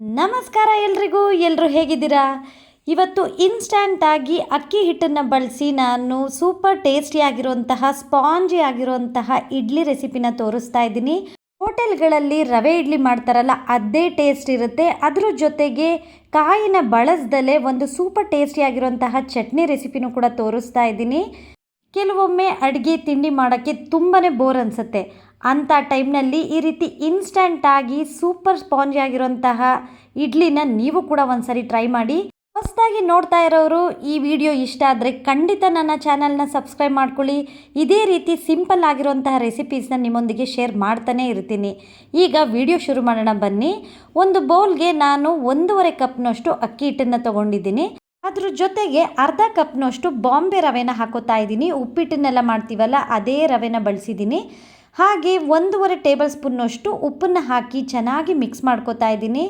ನಮಸ್ಕಾರ ಎಲ್ರಿಗೂ ಎಲ್ಲರೂ ಹೇಗಿದ್ದೀರಾ? ಇವತ್ತು ಇನ್ಸ್ಟ್ಯಾಂಟಾಗಿ ಅಕ್ಕಿ ಹಿಟ್ಟನ್ನು ಬಳಸಿ ನಾನು ಸೂಪರ್ ಟೇಸ್ಟಿಯಾಗಿರುವಂತಹ ಸ್ಪಾಂಜಿ ಆಗಿರುವಂತಹ ಇಡ್ಲಿ ರೆಸಿಪಿನ ತೋರಿಸ್ತಾ ಇದ್ದೀನಿ. ಹೋಟೆಲ್ಗಳಲ್ಲಿ ರವೆ ಇಡ್ಲಿ ಮಾಡ್ತಾರಲ್ಲ, ಅದೇ ಟೇಸ್ಟ್ ಇರುತ್ತೆ. ಅದ್ರ ಜೊತೆಗೆ ಕಾಯಿನ ಬಳಸ್ದಲೇ ಒಂದು ಸೂಪರ್ ಟೇಸ್ಟಿಯಾಗಿರುವಂತಹ ಚಟ್ನಿ ರೆಸಿಪಿನೂ ಕೂಡ ತೋರಿಸ್ತಾ ಇದ್ದೀನಿ. ಕೆಲವೊಮ್ಮೆ ಅಡುಗೆ ತಿಂಡಿ ಮಾಡೋಕ್ಕೆ ತುಂಬಾ ಬೋರ್ ಅನಿಸುತ್ತೆ. ಅಂಥ ಟೈಮ್ನಲ್ಲಿ ಈ ರೀತಿ ಇನ್ಸ್ಟಂಟಾಗಿ ಸೂಪರ್ ಸ್ಪಾಂಜಿ ಆಗಿರುವಂತಹ ಇಡ್ಲಿನ ನೀವು ಕೂಡ ಒಂದ್ಸರಿ ಟ್ರೈ ಮಾಡಿ. ಹೊಸದಾಗಿ ನೋಡ್ತಾ ಇರೋರು ಈ ವಿಡಿಯೋ ಇಷ್ಟ ಆದರೆ ಖಂಡಿತ ನನ್ನ ಚಾನಲ್ನ ಸಬ್ಸ್ಕ್ರೈಬ್ ಮಾಡ್ಕೊಳ್ಳಿ. ಇದೇ ರೀತಿ ಸಿಂಪಲ್ ಆಗಿರುವಂತಹ ರೆಸಿಪೀಸ್ನ ನಿಮ್ಮೊಂದಿಗೆ ಶೇರ್ ಮಾಡ್ತಾನೆ ಇರ್ತೀನಿ. ಈಗ ವಿಡಿಯೋ ಶುರು ಮಾಡೋಣ ಬನ್ನಿ. ಒಂದು ಬೌಲ್ಗೆ ನಾನು ಒಂದೂವರೆ ಕಪ್ನಷ್ಟು ಅಕ್ಕಿ ಹಿಟ್ಟನ್ನು ತೊಗೊಂಡಿದ್ದೀನಿ. ಅದ್ರ ಜೊತೆಗೆ ಅರ್ಧ ಕಪ್ನಷ್ಟು ಬಾಂಬೆ ರವೆನ ಹಾಕೋತಾ ಇದ್ದೀನಿ. ಉಪ್ಪಿಟ್ಟನ್ನೆಲ್ಲ ಮಾಡ್ತೀವಲ್ಲ, ಅದೇ ರವೆನ ಬಳಸಿದ್ದೀನಿ. ಹಾಗೆ ಒಂದೂವರೆ ಟೇಬಲ್ ಸ್ಪೂನ್ನಷ್ಟು ಉಪ್ಪನ್ನು ಹಾಕಿ ಚೆನ್ನಾಗಿ ಮಿಕ್ಸ್ ಮಾಡ್ಕೋತಾ ಇದ್ದೀನಿ.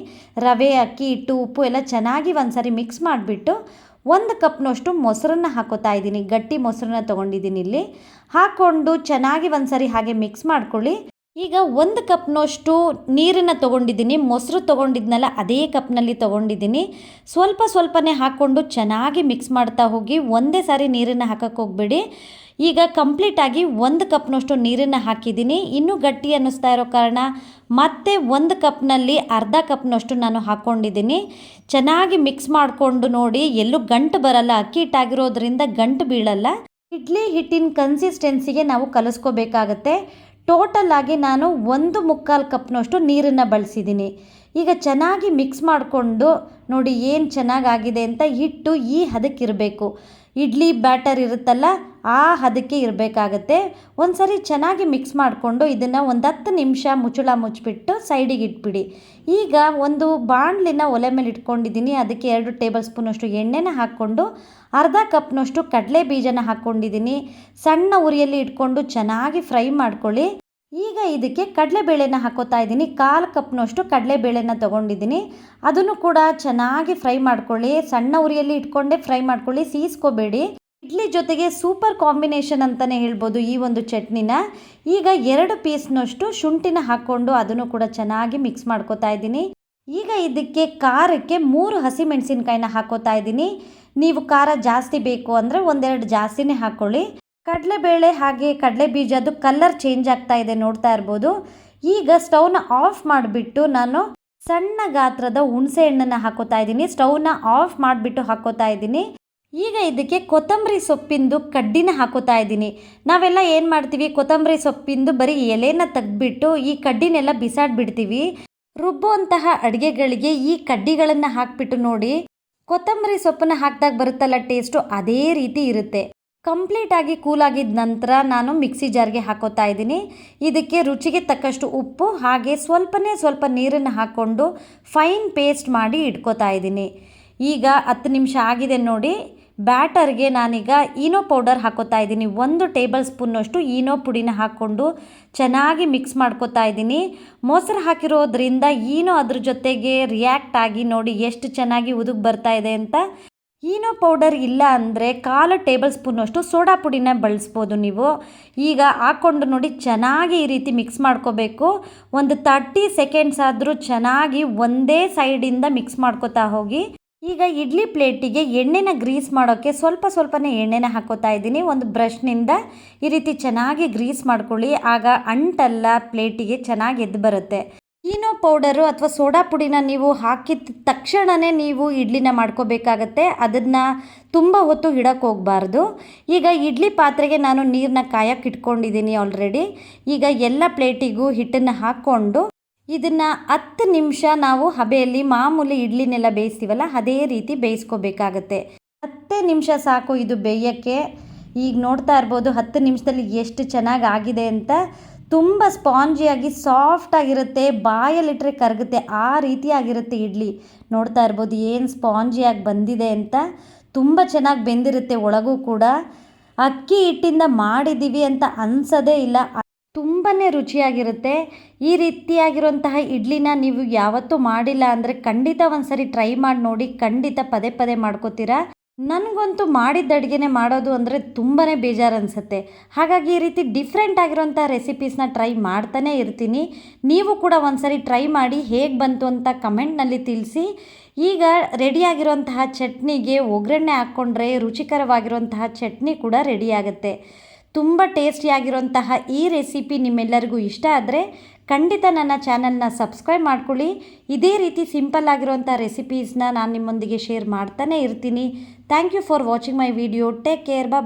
ರವೆ, ಅಕ್ಕಿ, ಹಿಟ್ಟು, ಉಪ್ಪು ಎಲ್ಲ ಚೆನ್ನಾಗಿ ಒಂದ್ಸರಿ ಮಿಕ್ಸ್ ಮಾಡಿಬಿಟ್ಟು ಒಂದು ಕಪ್ನಷ್ಟು ಮೊಸರನ್ನು ಹಾಕೋತಾ ಇದ್ದೀನಿ. ಗಟ್ಟಿ ಮೊಸರನ್ನ ತೊಗೊಂಡಿದ್ದೀನಿ ಇಲ್ಲಿ. ಹಾಕ್ಕೊಂಡು ಚೆನ್ನಾಗಿ ಒಂದ್ಸರಿ ಹಾಗೆ ಮಿಕ್ಸ್ ಮಾಡ್ಕೊಳ್ಳಿ. ಈಗ ಒಂದು ಕಪ್ನಷ್ಟು ನೀರನ್ನು ತೊಗೊಂಡಿದ್ದೀನಿ, ಮೊಸರು ತೊಗೊಂಡಿದ್ನಲ್ಲ, ಅದೇ ಕಪ್ನಲ್ಲಿ ತೊಗೊಂಡಿದ್ದೀನಿ. ಸ್ವಲ್ಪ ಸ್ವಲ್ಪನೇ ಹಾಕ್ಕೊಂಡು ಚೆನ್ನಾಗಿ ಮಿಕ್ಸ್ ಮಾಡ್ತಾ ಹೋಗಿ ಒಂದೇ ಸಾರಿ ನೀರನ್ನು ಹಾಕಕ್ಕೆ ಹೋಗಬೇಡಿ. ಈಗ ಕಂಪ್ಲೀಟಾಗಿ ಒಂದು ಕಪ್ನಷ್ಟು ನೀರನ್ನು ಹಾಕಿದ್ದೀನಿ. ಇನ್ನೂ ಗಟ್ಟಿ ಅನ್ನಿಸ್ತಾ ಇರೋ ಕಾರಣ ಮತ್ತೆ ಒಂದು ಕಪ್ನಲ್ಲಿ ಅರ್ಧ ಕಪ್ನಷ್ಟು ನಾನು ಹಾಕ್ಕೊಂಡಿದ್ದೀನಿ ಚೆನ್ನಾಗಿ ಮಿಕ್ಸ್ ಮಾಡಿಕೊಂಡು ನೋಡಿ, ಎಲ್ಲೂ ಗಂಟು ಬರಲ್ಲ, ಅಕ್ಕಿ ಹಿಟ್ಟಾಗಿರೋದ್ರಿಂದ ಗಂಟು ಬೀಳಲ್ಲ. ಇಡ್ಲಿ ಹಿಟ್ಟಿನ ಕನ್ಸಿಸ್ಟೆನ್ಸಿಗೆ ನಾವು ಕಲಿಸ್ಕೋಬೇಕಾಗತ್ತೆ. ಟೋಟಲ್ ಆಗಿ ನಾನು ಒಂದು ಮುಕ್ಕಾಲು ಕಪ್ನಷ್ಟು ನೀರನ್ನು ಬಳಸಿದ್ದೀನಿ. ಈಗ ಚೆನ್ನಾಗಿ ಮಿಕ್ಸ್ ಮಾಡಿಕೊಂಡು ನೋಡಿ ಏನು ಚೆನ್ನಾಗಾಗಿದೆ ಅಂತ ಹಿಟ್ಟು ಈ ಹದಕ್ಕಿರಬೇಕು ಇಡ್ಲಿ ಬ್ಯಾಟರ್ ಇರುತ್ತಲ್ಲ, ಆ ಹದಕ್ಕೆ ಇರಬೇಕಾಗತ್ತೆ. ಒಂದು ಸರಿ ಚೆನ್ನಾಗಿ ಮಿಕ್ಸ್ ಮಾಡಿಕೊಂಡು ಇದನ್ನು ಒಂದು ಹತ್ತು ನಿಮಿಷ ಮುಚ್ಚಳ ಮುಚ್ಚಿಬಿಟ್ಟು ಸೈಡಿಗೆ ಇಟ್ಬಿಡಿ. ಈಗ ಒಂದು ಬಾಣಲಿನ ಒಲೆ ಮೇಲೆ ಇಟ್ಕೊಂಡಿದ್ದೀನಿ. ಅದಕ್ಕೆ ಎರಡು ಟೇಬಲ್ ಸ್ಪೂನಷ್ಟು ಎಣ್ಣೆನ ಹಾಕ್ಕೊಂಡು ಅರ್ಧ ಕಪ್ನಷ್ಟು ಕಡಲೆ ಬೀಜನ ಹಾಕ್ಕೊಂಡಿದ್ದೀನಿ. ಸಣ್ಣ ಉರಿಯಲ್ಲಿ ಇಟ್ಕೊಂಡು ಚೆನ್ನಾಗಿ ಫ್ರೈ ಮಾಡ್ಕೊಳ್ಳಿ. ಈಗ ಇದಕ್ಕೆ ಕಡಲೆಬೇಳೆನ ಹಾಕೋತಾ ಇದ್ದೀನಿ. ಕಾಲು ಕಪ್ನಷ್ಟು ಕಡಲೆಬೇಳೆನ ತೊಗೊಂಡಿದ್ದೀನಿ. ಅದನ್ನು ಕೂಡ ಚೆನ್ನಾಗಿ ಫ್ರೈ ಮಾಡ್ಕೊಳ್ಳಿ. ಸಣ್ಣ ಉರಿಯಲ್ಲಿ ಇಟ್ಕೊಂಡೇ ಫ್ರೈ ಮಾಡ್ಕೊಳ್ಳಿ. ಸೀಸ್ಕೋಬೇಡಿ. ಇಡ್ಲಿ ಜೊತೆಗೆ ಸೂಪರ್ ಕಾಂಬಿನೇಷನ್ ಅಂತಲೇ ಹೇಳ್ಬೋದು ಈ ಒಂದು ಚಟ್ನಿನ. ಈಗ ಎರಡು ಪೀಸ್ನಷ್ಟು ಶುಂಠಿನ ಹಾಕ್ಕೊಂಡು ಅದನ್ನು ಕೂಡ ಚೆನ್ನಾಗಿ ಮಿಕ್ಸ್ ಮಾಡ್ಕೋತಾ ಇದ್ದೀನಿ. ಈಗ ಇದಕ್ಕೆ ಖಾರಕ್ಕೆ ಮೂರು ಹಸಿಮೆಣಸಿನ್ಕಾಯಿನ ಹಾಕೋತಾ ಇದ್ದೀನಿ. ನೀವು ಖಾರ ಜಾಸ್ತಿ ಬೇಕು ಅಂದರೆ ಒಂದೆರಡು ಜಾಸ್ತಿನೇ ಹಾಕ್ಕೊಳ್ಳಿ ಕಡಲೆಬೇಳೆ ಹಾಗೆ ಕಡಲೆ ಬೀಜದ್ದು ಕಲರ್ ಚೇಂಜ್ ಆಗ್ತಾ ಇದೆ ನೋಡ್ತಾ ಇರ್ಬೋದು. ಈಗ ಸ್ಟವ್ನ ಆಫ್ ಮಾಡಿಬಿಟ್ಟು ನಾನು ಸಣ್ಣ ಗಾತ್ರದ ಹುಣಸೆ ಹಣ್ಣನ್ನು ಹಾಕೋತಾ ಇದ್ದೀನಿ. ಸ್ಟವ್ನ ಆಫ್ ಮಾಡಿಬಿಟ್ಟು ಹಾಕೋತಾ ಇದ್ದೀನಿ. ಈಗ ಇದಕ್ಕೆ ಕೊತ್ತಂಬರಿ ಸೊಪ್ಪಿಂದು ಕಡ್ಡಿನ ಹಾಕೋತಾ ಇದ್ದೀನಿ. ನಾವೆಲ್ಲ ಏನು ಮಾಡ್ತೀವಿ? ಕೊತ್ತಂಬರಿ ಸೊಪ್ಪಿಂದು ಬರೀ ಎಲೆನ ತೆಗೆದ್ಬಿಟ್ಟು ಈ ಕಡ್ಡಿನೆಲ್ಲ ಬಿಸಾಡ್ಬಿಡ್ತೀವಿ. ರುಬ್ಬುವಂತಹ ಅಡುಗೆಗಳಿಗೆ ಈ ಕಡ್ಡಿಗಳನ್ನು ಹಾಕ್ಬಿಟ್ಟು ನೋಡಿ, ಕೊತ್ತಂಬರಿ ಸೊಪ್ಪನ್ನು ಹಾಕಿದಾಗ ಬರುತ್ತಲ್ಲ ಟೇಸ್ಟು ಅದೇ ರೀತಿ ಇರುತ್ತೆ. ಕಂಪ್ಲೀಟಾಗಿ ಕೂಲಾಗಿದ್ದ ನಂತರ ನಾನು ಮಿಕ್ಸಿ ಜಾರ್ಗೆ ಹಾಕೋತಾ ಇದ್ದೀನಿ. ಇದಕ್ಕೆ ರುಚಿಗೆ ತಕ್ಕಷ್ಟು ಉಪ್ಪು, ಹಾಗೆ ಸ್ವಲ್ಪನೇ ಸ್ವಲ್ಪ ನೀರನ್ನು ಹಾಕ್ಕೊಂಡು ಫೈನ್ ಪೇಸ್ಟ್ ಮಾಡಿ ಇಟ್ಕೋತಾ ಇದ್ದೀನಿ. ಈಗ ಹತ್ತು ನಿಮಿಷ ಆಗಿದೆ ನೋಡಿ. ಬ್ಯಾಟರ್ಗೆ ನಾನೀಗ ಈನೋ ಪೌಡರ್ ಹಾಕೋತಾ ಇದ್ದೀನಿ. ಒಂದು ಟೇಬಲ್ ಸ್ಪೂನ್ನಷ್ಟು ಈನೋ ಪುಡಿನ ಹಾಕ್ಕೊಂಡು ಚೆನ್ನಾಗಿ ಮಿಕ್ಸ್ ಮಾಡ್ಕೋತಾ ಇದ್ದೀನಿ. ಮೊಸರು ಹಾಕಿರೋದ್ರಿಂದ ಈನೋ ಅದ್ರ ಜೊತೆಗೆ ರಿಯಾಕ್ಟ್ ಆಗಿ ನೋಡಿ ಎಷ್ಟು ಚೆನ್ನಾಗಿ ಉದುಗ್ ಬರ್ತಾ ಇದೆ ಅಂತ. ಈನೋ ಪೌಡರ್ ಇಲ್ಲ ಅಂದರೆ ಕಾಲು ಟೇಬಲ್ ಸ್ಪೂನಷ್ಟು ಸೋಡಾ ಪುಡಿನ ಬಳಸ್ಬೋದು ನೀವು. ಈಗ ಹಾಕ್ಕೊಂಡು ನೋಡಿ, ಚೆನ್ನಾಗಿ ಈ ರೀತಿ ಮಿಕ್ಸ್ ಮಾಡ್ಕೋಬೇಕು. ಒಂದು ತರ್ಟಿ ಸೆಕೆಂಡ್ಸ್ ಆದರೂ ಚೆನ್ನಾಗಿ ಒಂದೇ ಸೈಡಿಂದ ಮಿಕ್ಸ್ ಮಾಡ್ಕೋತಾ ಹೋಗಿ. ಈಗ ಇಡ್ಲಿ ಪ್ಲೇಟಿಗೆ ಎಣ್ಣೆನ ಗ್ರೀಸ್ ಮಾಡೋಕ್ಕೆ ಸ್ವಲ್ಪ ಸ್ವಲ್ಪನೇ ಎಣ್ಣೆನ ಹಾಕೋತಾ ಇದ್ದೀನಿ. ಒಂದು ಬ್ರಷ್ನಿಂದ ಈ ರೀತಿ ಚೆನ್ನಾಗಿ ಗ್ರೀಸ್ ಮಾಡ್ಕೊಳ್ಳಿ. ಆಗ ಅಂಟಲ್ಲ ಪ್ಲೇಟಿಗೆ ಚೆನ್ನಾಗಿ ಎದ್ದು ಬರುತ್ತೆ. ಈನೋ ಪೌಡರು ಅಥವಾ ಸೋಡಾ ಪುಡಿನ ನೀವು ಹಾಕಿದ ತಕ್ಷಣವೇ ನೀವು ಇಡ್ಲಿನ ಮಾಡ್ಕೋಬೇಕಾಗತ್ತೆ. ಅದನ್ನು ತುಂಬ ಹೊತ್ತು ಇಡಕ್ಕೆ ಹೋಗಬಾರ್ದು. ಈಗ ಇಡ್ಲಿ ಪಾತ್ರೆಗೆ ನಾನು ನೀರನ್ನ ಕಾಯಕ್ಕೆ ಇಟ್ಕೊಂಡಿದ್ದೀನಿ ಆಲ್ರೆಡಿ ಈಗ ಎಲ್ಲ ಪ್ಲೇಟಿಗೂ ಹಿಟ್ಟನ್ನು ಹಾಕ್ಕೊಂಡು ಇದನ್ನು ಹತ್ತು ನಿಮಿಷ ನಾವು ಹಬೆಯಲ್ಲಿ ಮಾಮೂಲಿ ಇಡ್ಲಿನೆಲ್ಲ ಬೇಯಿಸ್ತೀವಲ್ಲ, ಅದೇ ರೀತಿ ಬೇಯಿಸ್ಕೋಬೇಕಾಗತ್ತೆ. ಹತ್ತೇ ನಿಮಿಷ ಸಾಕು ಇದು ಬೇಯೋಕ್ಕೆ. ಈಗ ನೋಡ್ತಾ ಇರ್ಬೋದು ಹತ್ತು ನಿಮಿಷದಲ್ಲಿ ಎಷ್ಟು ಚೆನ್ನಾಗಿ ಆಗಿದೆ ಅಂತ. ತುಂಬ ಸ್ಪಾಂಜಿಯಾಗಿ ಸಾಫ್ಟಾಗಿರುತ್ತೆ ಬಾಯಲ್ಲಿಟ್ಟರೆ ಕರಗುತ್ತೆ, ಆ ರೀತಿಯಾಗಿರುತ್ತೆ ಇಡ್ಲಿ. ನೋಡ್ತಾ ಇರ್ಬೋದು ಏನು ಸ್ಪಾಂಜಿಯಾಗಿ ಬಂದಿದೆ ಅಂತ. ತುಂಬ ಚೆನ್ನಾಗಿ ಬೆಂದಿರುತ್ತೆ ಒಳಗೂ ಕೂಡ. ಅಕ್ಕಿ ಹಿಟ್ಟಿಂದ ಮಾಡಿದ್ದೀವಿ ಅಂತ ಅನ್ಸೋದೇ ಇಲ್ಲ. ತುಂಬಾ ರುಚಿಯಾಗಿರುತ್ತೆ. ಈ ರೀತಿಯಾಗಿರುವಂತಹ ಇಡ್ಲಿನ ನೀವು ಯಾವತ್ತೂ ಮಾಡಿಲ್ಲ ಅಂದರೆ ಖಂಡಿತ ಒಂದು ಸರಿ ಟ್ರೈ ಮಾಡಿ ನೋಡಿ, ಖಂಡಿತ ಪದೇ ಪದೇ ಮಾಡ್ಕೋತೀರಾ. ನನಗಂತೂ ಮಾಡಿದ್ದ ಅಡುಗೆನೇ ಮಾಡೋದು ಅಂದರೆ ತುಂಬಾ ಬೇಜಾರು ಅನಿಸುತ್ತೆ ಹಾಗಾಗಿ ಈ ರೀತಿ ಡಿಫ್ರೆಂಟ್ ಆಗಿರೋಂಥ ರೆಸಿಪೀಸ್ನ ಟ್ರೈ ಮಾಡ್ತಾನೇ ಇರ್ತೀನಿ. ನೀವು ಕೂಡ ಒಂದ್ಸರಿ ಟ್ರೈ ಮಾಡಿ ಹೇಗೆ ಬಂತು ಅಂತ ಕಮೆಂಟ್ನಲ್ಲಿ ತಿಳಿಸಿ. ಈಗ ರೆಡಿಯಾಗಿರುವಂತಹ ಚಟ್ನಿಗೆ ಒಗ್ಗರಣೆ ಹಾಕ್ಕೊಂಡ್ರೆ ರುಚಿಕರವಾಗಿರುವಂತಹ ಚಟ್ನಿ ಕೂಡ ರೆಡಿಯಾಗುತ್ತೆ ತುಂಬ ಟೇಸ್ಟಿಯಾಗಿರುವಂತಹ ಈ ರೆಸಿಪಿ ನಿಮ್ಮೆಲ್ಲರಿಗೂ ಇಷ್ಟ ಆದರೆ ಖಂಡಿತ ನನ್ನ ಚಾನಲ್ನ ಸಬ್ಸ್ಕ್ರೈಬ್ ಮಾಡ್ಕೊಳ್ಳಿ. ಇದೇ ರೀತಿ ಸಿಂಪಲ್ ಆಗಿರುವಂಥ ರೆಸಿಪೀಸ್ನ ನಾನು ನಿಮ್ಮೊಂದಿಗೆ ಶೇರ್ ಮಾಡ್ತಾನೆ ಇರ್ತೀನಿ. Thank you for watching my video take care ಬಾ